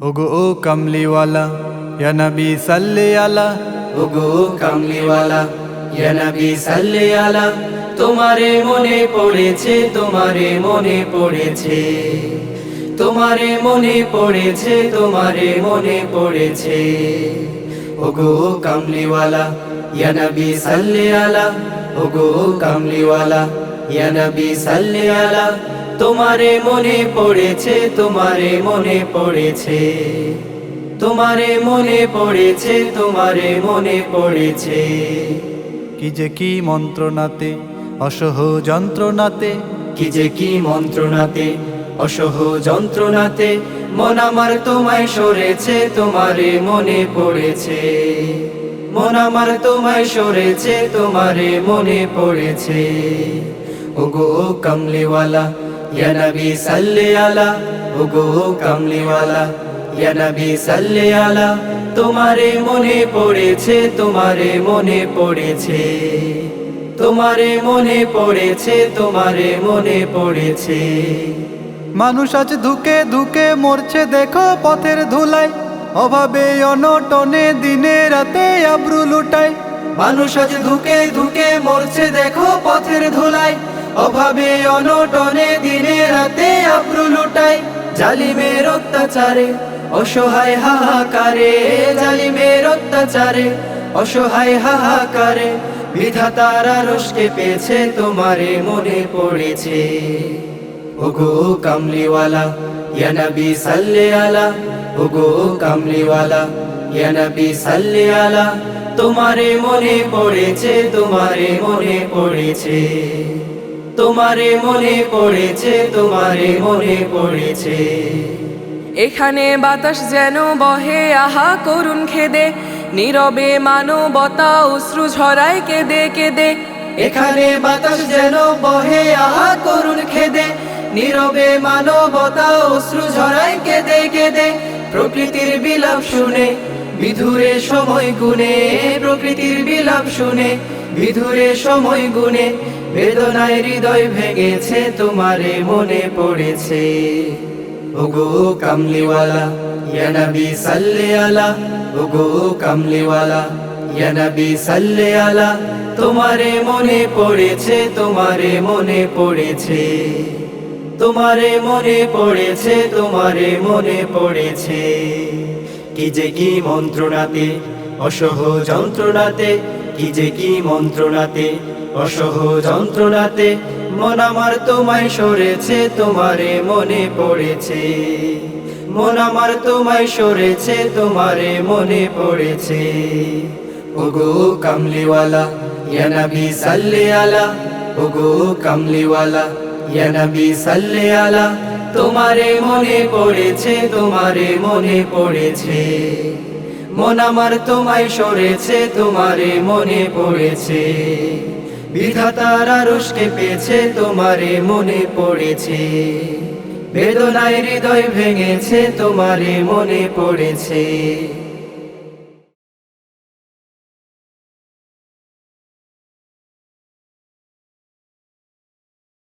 ওগো ও কামলিওয়ালা ইয়া নবী সাল্লি আলা ওগো কামলিওয়ালা ইয়া নবী সাল্লি আলা তোমারে মনে পড়েছে তোমারে মনে পড়েছে তোমারে মনে পড়েছে তোমারে মনে পড়েছে ওগো কামলিওয়ালা ইয়া নবী সাল্লি আলা ওগো কামলিওয়ালা ইয়া নবী সাল্লি আলা তোমারে মনে পড়েছে তোমারে মনে পড়েছে। তোমারে মনে পড়েছে তোমারে মনে পড়েছে। কি যে কি মন্ত্রণাতে অসহ যন্ত্রণাতে। কি যে কি মন্ত্রণাতে অসহ যন্ত্রণাতে মন আমার তোমায় সরেছে তোমারে মনে পড়েছে। মন আমার তোমায় সরেছে তোমারে মনে পড়েছে। ওগো কমলিওয়ালা ইয়া নবী সাল্লি আলা ওগো কমলিওয়ালা ইয়া নবী সাল্লি আলা তোমারে মনে পড়েছে তোমারে মনে পড়েছে তোমারে মনে পড়েছে তোমারে মনে পড়েছে মানুষ আজ ধুকে ধুকে মরছে দেখো পথের ধুলায় অভাবে অনটনে দিনে রাতে আব্রু লুটায় মানুষ আজ ধুকে ধুকে মরছে দেখো পথের ধুলায় অভাবে অনটনে দিনে রাতে আব্রু লুটায় জালিমের অত্যাচারে, অসহায় হাহাকারে, জালিমের অত্যাচারে, অসহায় হাহাকারে, বিধাতার রসকে পেয়েছে তোমারে মনে পড়েছে। ওগো কামলিওয়ালা, ইয়া সাল্লি আলা, ওগো কামলিওয়ালা, ইয়া সাল্লি আলা, তোমারে মনে পড়েছে, তোমারে মনে পড়েছে। তোমারে মনে পড়েছে তোমারে মনে পড়েছে। এখানে বাতাস যেন বহে আহা করুণ খেদে। নীরবে মানবতা অশ্রু ঝরায় কেঁদে কেঁদে। এখানে বাতাস যেন বহে আহা করুন খেদে। নীরবে মানবতা অশ্রু ঝরায় কেঁদে কেঁদে। প্রকৃতির বিলাপ শুনে বিধুরে সময় গুনে প্রকৃতির বিলাপ শুনে। বিধুরে সময় গুনে বেদনায় হৃদয় ভেঙেছে, তোমারে মনে পড়েছে। ওগো কামলিওয়ালা, ইয়া নবী সাল্লি আলা। ওগো কামলিওয়ালা, ইয়া নবী সাল্লি আলা। তোমারে মনে পড়েছে, তোমারে মনে পড়েছে। তোমারে মনে পড়েছে, তোমারে মনে পড়েছে। কি যে কি মন্ত্রণাতে? অসহ যন্ত্রণাতে, কি যে কি মন্ত্রণাতে? অসহ যন্ত্রণাতে, মন আমার তোমায় সরেছে, তোমারে মনে পড়েছে। মন আমার তোমায় সরেছে, তোমারে মনে পড়েছে। ওগো কামলিওয়ালা, ইয়া নবী সাল্লি আলা। ওগো কামলিওয়ালা, ইয়া নবী সাল্লি আলা। তোমারে মনে পড়েছে, তোমারে মনে পড়েছে। মন আমার তোমায় সরেছে, তোমারে মনে পড়েছে। বিধাতার আরুষকে পেয়েছে, তোমারে মনে পড়েছে। বেদনায় হৃদয় ভেঙেছে, তোমারে মনে পড়েছে।